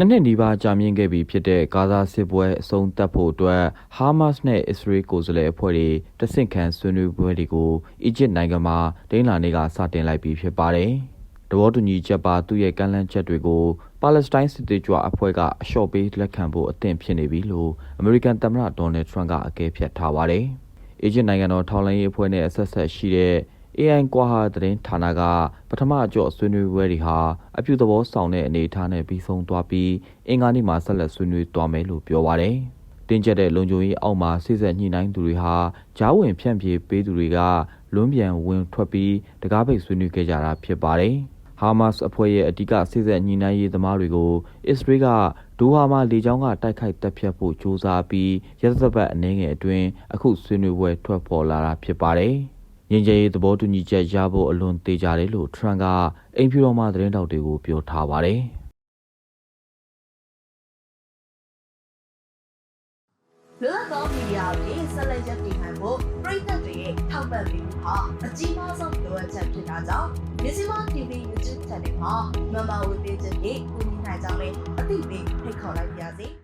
နှစ်နှစ်နီးပါးကြာမြင့်ခဲ့ပြီဖြစ်တဲ့ဂါဇာစစ်ပွဲအဆုံးသတ်ဖို့အတွက်ဟာမတ်စ်နဲ့အစ္စရေးကိုယ်စားလှယ်အဖွဲ့တွေတဆင့်ခံဆွေးနွေးပွဲတွေကိုအီဂျစ်နိုင်ငံမှာဒိန်းလာနေကစတင်လိုက်ပြီဖြစ်ပါတယ်။တဘောတူညီချက်ပါသူ့ရဲ့ကမ်းလှမ်းချက်တွေကိုပါလက်စတိုင်းစစ်သွေးကြွအဖွဲ့ကအလျှော့ပေးလက်ခံဖို့အသင့်ဖြစ်နေပြီလို့အမေရိကန်သမ္မတဒေါ်နယ်ထရန့်ကအကဲဖြတ်ထားပါတယ်။အီဂျစ်နိုင်ငံတော်ထောက်လှမ်းရေးအဖွဲ့နဲ့အဆက်ဆက်ရှိတဲ့ AI ကွာဟာသတင်းဌာနကပထမအကြော့ဆွေးနွေးပွဲတွေဟာအပြုသဘောဆောင်တဲ့အနေအထားနဲ့ပြီးဆုံးသွားပြီးအင်္ဂါနေ့မှာဆက်လက်ဆွေးနွေးသွားမယ်လို့ပြောပါတယ်။တင်းကျပ်တဲ့လုံခြုံရေးအောက်မှာစိစက်ညှိနှိုင်းသူတွေဟာဂျားဝင်ဖြန့်ပြေးပေးသူတွေကလွန်းပြန်ဝင်ထွက်ပြီးတကားပိတ်ဆွေးနွေးခဲ့ကြတာဖြစ်ပါတယ်။ဟာမတ်စ်အဖွဲ့ရဲ့အဓိကစိစက်ညှိနှိုင်းရေးသမားတွေကိုအစ္စရေးကဒိုဟာမှာလေကြောင်းကတိုက်ခိုက်တပ်ဖြတ်ဖို့ကြိုးစားပြီးရက်သပတ်အနေငယ်အတွင်းအခုဆွေးနွေးပွဲထွက်ပေါ်လာတာဖြစ်ပါတယ်။ ငင်းကြရေးသဘောတူညီချက်ရဖို့အလွန်သေးကြတယ်လို့ထရန့်ကအိမ်ဖြူတော်မှသတင်းတောက်တွေကိုပြောထားပါတယ်။လွတ်လပ်သောမီဒီယာတွေဆက်လက်ရပ်တည်နိုင်ဖို့ပြည်သက်တွေရဲ့ထောက်ပံ့ပေးမှုဟာအကြီးမားဆုံးလိုအပ်ချက်ဖြစ်တာကြောင့်မြစီမ TV YouTube Channel မှာမမဝေပေးချက်တွေကူညီနိုင်ကြမယ်အသိပေးဖိတ်ခေါ်လိုက်ပါရစေ။